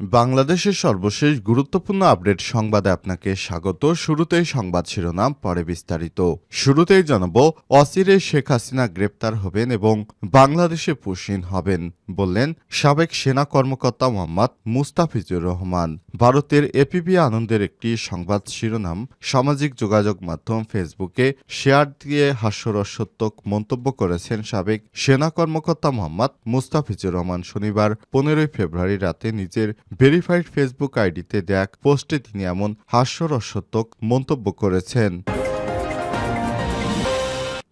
বাংলাদেশের সর্বশেষ গুরুত্বপূর্ণ আপডেট সংবাদে আপনাকে স্বাগত। শুরুতেই সংবাদ শিরোনাম, পরে বিস্তারিত। শুরুতেই জানাব, অসিরে শেখ হাসিনা গ্রেপ্তার হবেন এবং বাংলাদেশে পুষিন হবেন বললেন সাবেক সেনা কর্মকর্তা মোহাম্মদ মুস্তাফিজুর রহমান। ভারতের এপিবি আনন্দের একটি সংবাদ শিরোনাম, সামাজিক যোগাযোগ মাধ্যম ফেসবুকে শেয়ার দিয়ে হাস্যরসাত্মক মন্তব্য করেছেন সাবেক সেনা কর্মকর্তা মোহাম্মদ মুস্তাফিজুর রহমান। শনিবার, পনেরোই ফেব্রুয়ারি রাতে নিজের ভেরিফাইড ফেসবুক আইডিতে এক পোস্টে তিনি এমন হাস্যরসাত্মক মন্তব্য করেছেন।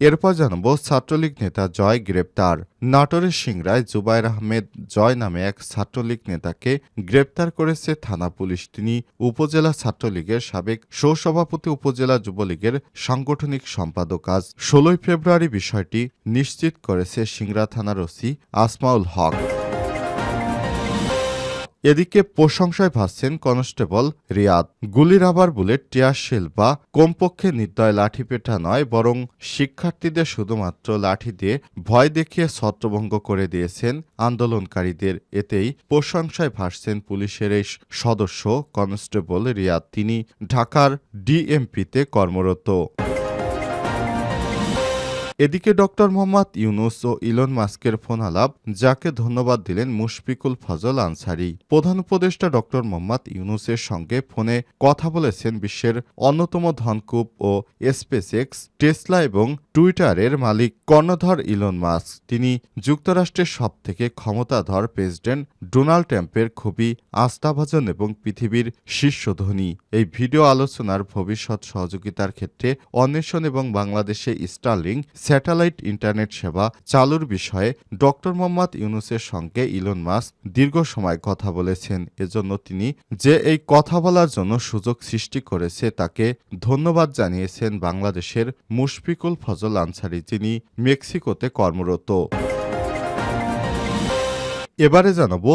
এরপর জানাব, ছাত্রলীগ নেতা জয় গ্রেপ্তার। নাটোরের সিংরায় জুবাইর আহমেদ জয় নামে এক ছাত্রলীগ নেতাকে গ্রেপ্তার করেছে থানা পুলিশ। তিনি উপজেলা ছাত্রলীগের সাবেক সহসভাপতি, উপজেলা যুবলীগের সাংগঠনিক সম্পাদক। আজ ষোলোই ফেব্রুয়ারি বিষয়টি নিশ্চিত করেছে সিংড়া থানার ওসি আসমাউল হক। এদিকে প্রশংসায় ভাসছেন কনস্টেবল রিয়াদ। গুলির আবার বুলেট টিয়ারশেল বা কমপক্ষে নির্দয় লাঠি লাঠিপেটা নয়, বরং শিক্ষার্থীদের শুধুমাত্র লাঠি দিয়ে ভয় দেখিয়ে ছত্রভঙ্গ করে দিয়েছেন আন্দোলনকারীদের। এতেই প্রশংসায় ভাসছেন পুলিশের এই সদস্য কনস্টেবল রিয়াদ। তিনি ঢাকার ডিএমপিতে কর্মরত। এদিকে ডক্টর মোহাম্মদ ইউনুস ও ইলন মাস্কের ফোন আলাপ যাকে ধন্যবাদ দিলেন মুশফিকুল ফজল আনসারি। প্রধান উপদেষ্টা ডক্টর মোহাম্মদ ইউনুসের সঙ্গে ফোনে কথা বলেছেন বিশ্বের অন্যতম ধনকূপ ও স্পেসএক্স, টেসলা এবং টুইটারের মালিক কর্ণধর ইলন মাস্ক। তিনি যুক্তরাষ্ট্রের সবথেকে ক্ষমতাধর প্রেসিডেন্ট ডোনাল্ড ট্রাম্পের খুবই আস্থাভাজন এবং পৃথিবীর শীর্ষ ধনী এই ভিডিও আলোচনার ভবিষ্যৎ সহযোগিতার ক্ষেত্রে অন্বেষণ এবং বাংলাদেশে স্টারলিং স্যাটেলাইট ইন্টারনেট সেবা চালুর বিষয়ে ড মোহাম্মদ ইউনুসের সঙ্গে ইলন মাস্ক দীর্ঘ সময় কথা বলেছেন। এজন্য তিনি যে এই কথা বলার জন্য সুযোগ সৃষ্টি করেছে তাকে ধন্যবাদ জানিয়েছেন বাংলাদেশের মুশফিকুল ফজল আনসারি, যিনি মেক্সিকোতে কর্মরত। এবারে জানাব,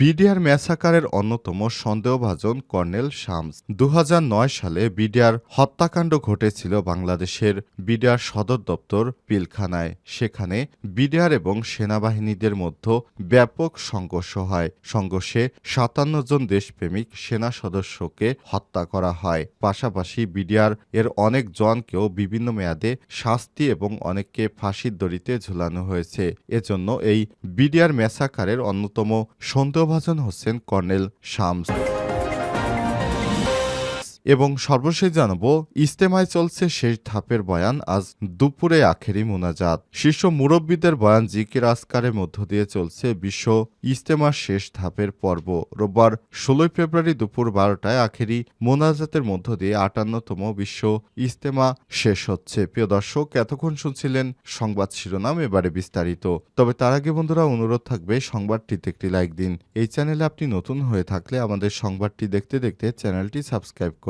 বিডিআর ম্যাসাকারের অন্যতম সন্দেহভাজন কর্নেল শামস। দু হাজার নয় সালে বিডিআর হত্যাকাণ্ড ঘটেছিল বাংলাদেশের বিডিআর সদর দপ্তর পিলখানায়। সেখানে বিডিআর এবং সেনাবাহিনীদের মধ্যে ব্যাপক সংঘর্ষ হয়। সংঘর্ষে সাতান্ন জন দেশপ্রেমিক সেনা সদস্যকে হত্যা করা হয়। পাশাপাশি বিডিআর এর অনেক জনকেও বিভিন্ন মেয়াদে শাস্তি এবং অনেককে ফাঁসির দড়িতে ঝুলানো হয়েছে। এজন্য এই বিডিআর ম্যাসাকারের অন্যতম সন্দেহভাজন হচ্ছেন কর্নেল শামস। এবং সর্বশেষ জানাব ইস্তেমায় চলছে শেষ ধাপের বয়ান আজ দুপুরে আখেরি মোনাজাত। শীর্ষ মুরব্বীদের বয়ান জিকির আসকারের মধ্য দিয়ে চলছে বিশ্ব ইস্তেমার শেষ ধাপের পর্ব। রোববার ষোলোই ফেব্রুয়ারি দুপুর বারোটায় আখেরি মোনাজাতের মধ্য দিয়ে আটান্নতম বিশ্ব ইস্তেমা শেষ হচ্ছে। প্রিয় দর্শক, এতক্ষণ শুনছিলেন সংবাদ শিরোনাম, এবারে বিস্তারিত। তবে তার আগে বন্ধুরা, অনুরোধ থাকবে, সংবাদটিতে একটি লাইক দিন। এই চ্যানেলে আপনি নতুন হয়ে থাকলে আমাদের সংবাদটি দেখতে দেখতে চ্যানেলটি সাবস্ক্রাইব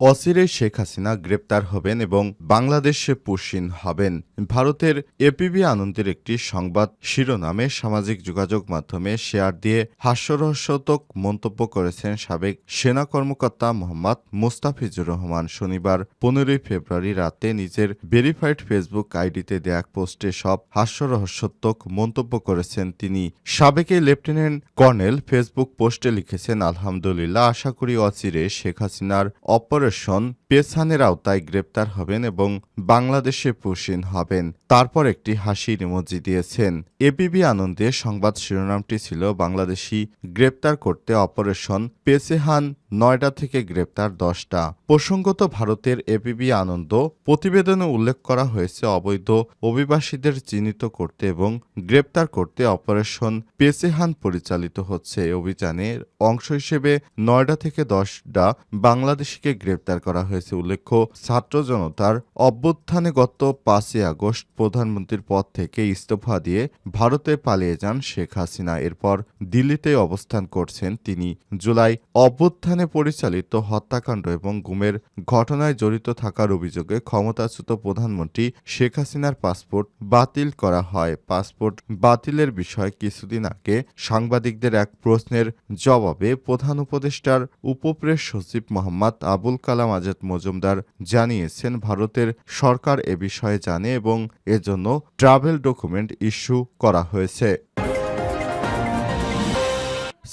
অচিরে শেখ হাসিনা গ্রেপ্তার হবেন এবং বাংলাদেশে পুষিন হবেন। ভারতের এপিবি আনন্দের একটি সংবাদ শিরোনামে সামাজিক যোগাযোগ মাধ্যমে শেয়ার দিয়ে হাস্যরহস্যতক মন্তব্য করেছেন সাবেক সেনা কর্মকর্তা মোহাম্মদ মুস্তাফিজুর রহমান। শনিবার পনেরোই ফেব্রুয়ারি রাতে নিজের ভেরিফাইড ফেসবুক আইডিতে দেয়া পোস্টে সব হাস্যরহস্যতক মন্তব্য করেছেন তিনি। সাবেক লেফটেন্যান্ট কর্নেল ফেসবুক পোস্টে লিখেছেন, আলহামদুলিল্লাহ, আশা করি অচিরে শেখ হাসিনার অপর অপারেশন পেছানের আওতায় গ্রেপ্তার হবেন এবং বাংলাদেশে পুষিন হবেন। তারপর একটি হাসির ইমোজি দিয়েছেন। এবিবি আনন্দে সংবাদ শিরোনামটি ছিল বাংলাদেশি গ্রেপ্তার করতে অপারেশন পেসেহান নয়ডা থেকে গ্রেপ্তার দশটা। প্রসঙ্গত ভারতের এপিবি আনন্দ প্রতিবেদনে উল্লেখ করা হয়েছে অবৈধ অভিবাসীদের চিহ্নিত করতে এবং গ্রেপ্তার করতে অপারেশন পেসেহান পরিচালিত হচ্ছে। অভিযানের অংশ হিসেবে নয়ডা থেকে দশটা বাংলাদেশিকে গ্রেপ্তার করা হয়েছে উল্লেখ্য, ছাত্র জনতার অভ্যুত্থানে গত পাঁচই আগস্ট প্রধানমন্ত্রীর পদ থেকে ইস্তফা দিয়ে ভারতে পালিয়ে যান শেখ হাসিনা। এরপর দিল্লিতে অবস্থান করছেন তিনি। জুলাই অভ্যুত্থান সেখানে পরিচালিত হত্যাকাণ্ড এবং গুমের ঘটনায় জড়িত থাকার অভিযোগে ক্ষমতাচ্যুত প্রধানমন্ত্রী শেখ হাসিনার পাসপোর্ট বাতিল করা হয়। পাসপোর্ট বাতিলের বিষয়ে কিছুদিন আগে সাংবাদিকদের এক প্রশ্নের জবাবে প্রধান উপদেষ্টার উপপ্রেস সচিব মোহাম্মদ আবুল কালাম আজাদ মজুমদার জানিয়েছেন, ভারতের সরকার এ বিষয়ে জানে এবং এজন্য ট্রাভেল ডকুমেন্ট ইস্যু করা হয়েছে।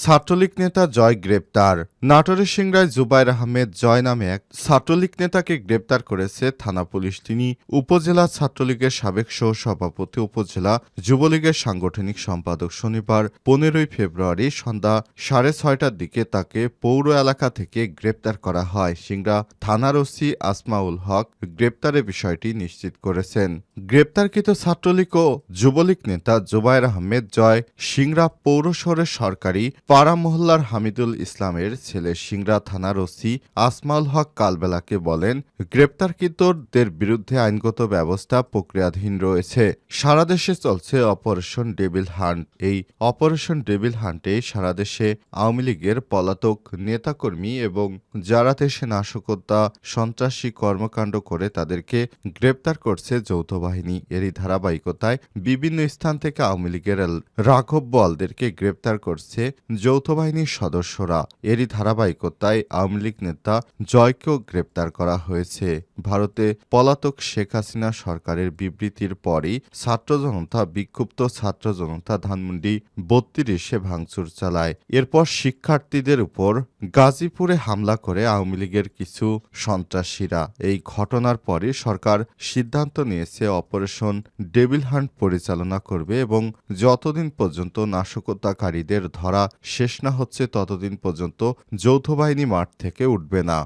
ছাত্রলীগ নেতা জয় গ্রেপ্তার। নাটোরের সিংড়ায় জুবাইর আহমেদ জয় নামে এক ছাত্রলীগ নেতাকে গ্রেপ্তার করেছে থানা পুলিশ। তিনি উপজেলা ছাত্রলীগের সাবেক সহ সভাপতি উপজেলা যুবলীগের সাংগঠনিক সম্পাদক। শনিবার পনেরোই ফেব্রুয়ারি সন্ধ্যা সাড়ে ছয়টার দিকে তাকে পৌর এলাকা থেকে গ্রেপ্তার করা হয়। সিংড়া থানার ওসি আসমাউল হক গ্রেপ্তারের বিষয়টি নিশ্চিত করেছেন। গ্রেপ্তারকৃত ছাত্রলীগ ও যুবলীগ নেতা জুবাইর আহমেদ জয় সিংড়া পৌর শহরের সরকারি পাড়া মহল্লার হামিদুল ইসলামের ছেলে সিংড়া থানার ওসি আসমাউল হক কালবেলাকে বলেন, গ্রেপ্তারকৃতদের বিরুদ্ধে আইনগত ব্যবস্থা প্রক্রিয়াধীন রয়েছে। সারা দেশে চলছে অপারেশন ডেভিল হান্ট। এই অপারেশন ডেভিল হান্টে সারা দেশে আওয়ামী লীগের পলাতক নেতাকর্মী এবং যারা দেশে নাশকতা সন্ত্রাসী কর্মকাণ্ড করে তাদেরকে গ্রেপ্তার করছে যৌথ বাহিনী। এরই ধারাবাহিকতায় বিভিন্ন স্থান থেকে আওয়ামী লীগের রাঘব বলদেরকে গ্রেপ্তার করছে যৌথ বাহিনীর সদস্যরা এরই ধারাবাহিকতায় আওয়ামী লীগ নেতা জয়কেও গ্রেপ্তার করা হয়েছে। ভারতে পলাতক শেখ হাসিনা সরকারের বিবৃতির পরই ছাত্র জনতা, বিক্ষুব্ধ ছাত্র জনতা ধানমন্ডি বত্রিশে ভাঙচুর চালায়। এরপর শিক্ষার্থীদের উপর গাজীপুরে হামলা করে আওয়ামী লীগের কিছু সন্ত্রাসীরা। এই ঘটনার পরে সরকার সিদ্ধান্ত নিয়েছে অপারেশন ডেভিল হান্ট পরিচালনা করবে এবং যতদিন পর্যন্ত নাশকতাকারীদের ধরা শেষ না হচ্ছে ততদিন পর্যন্ত যৌথ বাহিনী মাঠ থেকে উঠবে না।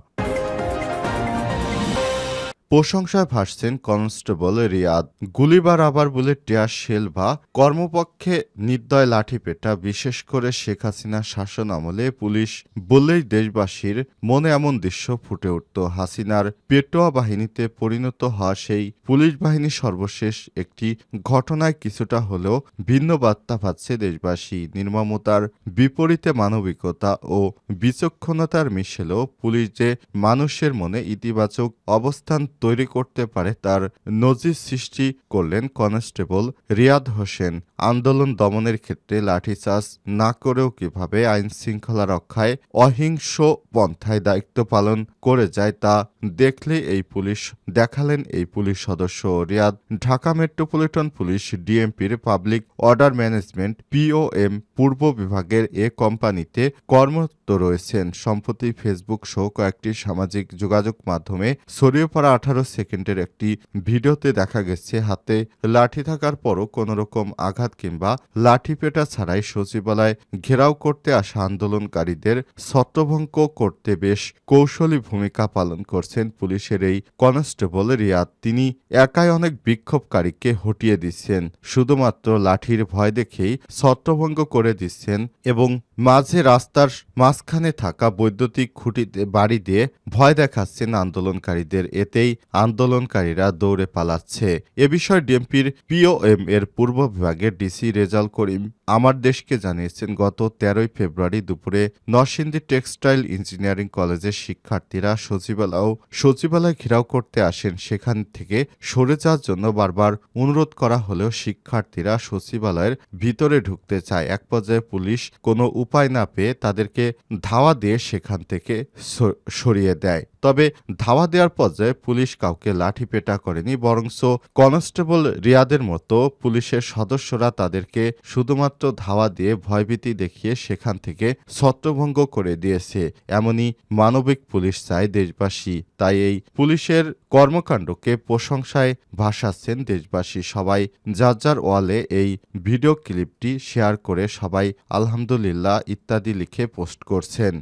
প্রশংসায় ভাসছেন কনস্টেবল রিয়াদ। গুলিবার আবার বলে টিয়ার শেল বা কর্মপক্ষে নির্দয় লাঠিপেটা, বিশেষ করে শেখ হাসিনার শাসন আমলে পুলিশ বললেই দেশবাসীর মনে এমন দৃশ্য ফুটে উঠত। হাসিনার পেটোয়া বাহিনীতে পরিণত হওয়া সেই পুলিশ বাহিনী সর্বশেষ একটি ঘটনায় কিছুটা হলেও ভিন্ন বার্তা পাচ্ছে দেশবাসী। নির্মমতার বিপরীতে মানবিকতা ও বিচক্ষণতার মিশেলেও পুলিশ যে মানুষের মনে ইতিবাচক অবস্থান তৈরি করতে পারে তার নজির সৃষ্টি করলেন কনস্টেবল রিয়াদ হোসেন। আন্দোলন দমনের ক্ষেত্রে লাঠিচার্জ না করেও কীভাবে আইন শৃঙ্খলা রক্ষায় অহিংস পন্থায় দায়িত্ব পালন করে যায় তা দেখলে এই পুলিশ দেখালেন এই পুলিশ সদস্য রিয়াদ। ঢাকা মেট্রোপলিটন পুলিশ ডিএমপির পাবলিক অর্ডার ম্যানেজমেন্ট পিওএম পূর্ব বিভাগের এ কোম্পানিতে কর্মরত রয়েছেন। সম্প্রতি ফেসবুক সহ কয়েকটি সামাজিক যোগাযোগ মাধ্যমে ছড়িয়ে পড়া আঠারো সেকেন্ডের একটি ভিডিওতে দেখা গেছে, হাতে লাঠি থাকার পরও কোনো রকম আঘাত কিংবা লাঠি পেটা ছাড়াই সচিবালয় ঘেরাও করতে আসা আন্দোলনকারীদের ছত্রভঙ্গ করতে বেশ কৌশলী ভূমিকা পালন করছেন পুলিশের এই কনস্টেবল রিয়াদ। তিনি একাই অনেক বিক্ষোভকারীকে হটিয়ে দিচ্ছেন, শুধুমাত্র লাঠির ভয় দেখেই ছত্রভঙ্গ করে দিচ্ছেন এবং মাঝে রাস্তার মাঝখানে থাকা বৈদ্যুতিক খুঁটিতে বাড়ি দিয়ে ভয় দেখাচ্ছেন আন্দোলনকারীদের। এতেই আন্দোলনকারীরা দৌড়ে পালাচ্ছে। এ বিষয়ে ডিএমপির পিওএম এর পূর্ব বিভাগের ডিসি রেজাল করিম আমার দেশকে জানিয়েছেন, গত তেরোই ফেব্রুয়ারি দুপুরে নরসিংদী টেক্সটাইল ইঞ্জিনিয়ারিং কলেজের শিক্ষার্থীরা সচিবালয় সচিবালয় ঘেরাও করতে আসেন। সেখান থেকে সরে যাওয়ার জন্য বারবার অনুরোধ করা হলেও শিক্ষার্থীরা সচিবালয়ের ভিতরে ঢুকতে চায়। এক পর্যায়ে পুলিশ কোনো উপায় না পেয়ে তাদেরকে ধাওয়া দিয়ে সেখান থেকে সরিয়ে দেয়। তবে ধাওয়া দেওয়ার পর্যায়ে পুলিশ কাউকে লাঠিপেটা করেনি, বরংস কনস্টেবল রিয়াদের মতো পুলিশের সদস্যরা তাদেরকে শুধুমাত্র ধাওয়া দিয়ে ভয়ভীতি দেখিয়ে সেখান থেকে ছত্রভঙ্গ করে দিয়েছে। এমনই মানবিক পুলিশ চায় দেশবাসী। তাই এই পুলিশের কর্মকাণ্ডকে প্রশংসায় ভাসাচ্ছেন দেশবাসী সবাই। যার যার ওয়ালে এই ভিডিও ক্লিপটি শেয়ার করে সবাই আলহামদুলিল্লাহ ইত্যাদি লিখে পোস্ট করছেন।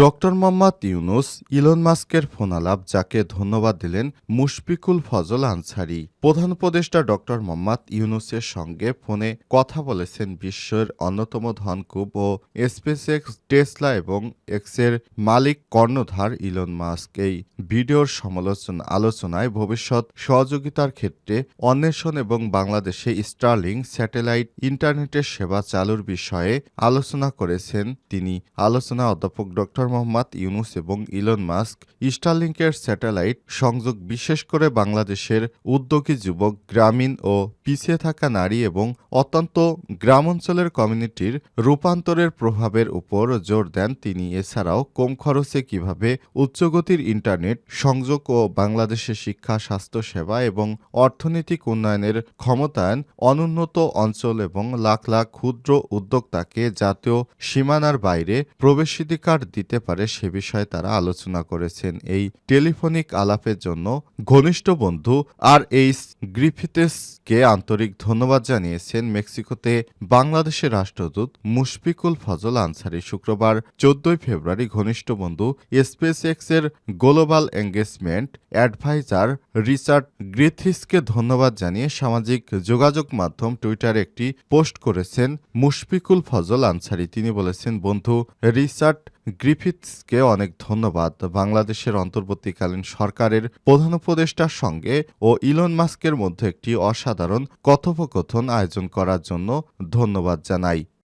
ডক্টর মোহাম্মদ ইউনুস ইলন মাস্কের ফোনালাপ, যাকে ধন্যবাদ দিলেন মুশফিকুল ফজল আনসারি। প্রধান উপদেষ্টা ডক্টর মোহাম্মদ ইউনুসের সঙ্গে ফোনে কথা বলেছেন বিশ্বের অন্যতম ধনকুব ও স্পেসএক্স টেসলা এবং এক্সের মালিক কর্ণধার ইলন মাস্ক। এই ভিডিওর সমালোচনা আলোচনায় ভবিষ্যৎ সহযোগিতার ক্ষেত্রে অন্বেষণ এবং বাংলাদেশে স্টার্লিং স্যাটেলাইট ইন্টারনেটের সেবা চালুর বিষয়ে আলোচনা করেছেন তিনি। আলোচনা অধ্যাপক ডক্টর মোহাম্মদ ইউনুস এবং ইলন মাস্ক স্টারলিংকের স্যাটেলাইট সংযোগ বিশেষ করে বাংলাদেশের উদ্যোগী যুবক গ্রামীণ ও পিছিয়ে থাকা নারী এবং অত্যন্ত গ্রামাঞ্চলের কমিউনিটির রূপান্তরের প্রভাবের উপর জোর দেন তিনি। এছাড়াও কম খরচে কীভাবে উচ্চগতির ইন্টারনেট, সংযোগ ও বাংলাদেশের শিক্ষা, স্বাস্থ্যসেবা এবং অর্থনৈতিক উন্নয়নের ক্ষমতায়ন, অনুন্নত অঞ্চল এবং লাখ লাখ ক্ষুদ্র উদ্যোক্তাকে জাতীয় সীমানার বাইরে প্রবেশাধিকার দিতে পারে সে বিষয়ে তারা আলোচনা করেছেন। এই টেলিফোনিক আলাপের জন্য ঘনিষ্ঠ বন্ধু আর এইচ গ্রিফিথেসকে আন্তরিক ধন্যবাদ জানিয়েছেন মেক্সিকোতে বাংলাদেশের রাষ্ট্রদূত মুশফিকুল ফজল আনসারি শুক্রবার, চোদ্দই ফেব্রুয়ারি ঘনিষ্ঠ বন্ধু স্পেস এক্সের গ্লোবাল এঙ্গেজমেন্ট অ্যাডভাইজার রিচার্ড গ্রিথিসকে ধন্যবাদ জানিয়ে সামাজিক যোগাযোগ মাধ্যম টুইটারে একটি পোস্ট করেছেন মুশফিকুল ফজল আনসারি। তিনি বলেছেন, বন্ধু, রিচার্ড গ্রিফিথসকে অনেক ধন্যবাদ। বাংলাদেশের অন্তর্বর্তীকালীন সরকারের প্রধান উপদেষ্টার সঙ্গে ও ইলন মাস্কের মধ্যে একটি অসাধারণ কথোপকথন আয়োজন করার জন্য ধন্যবাদ জানাই।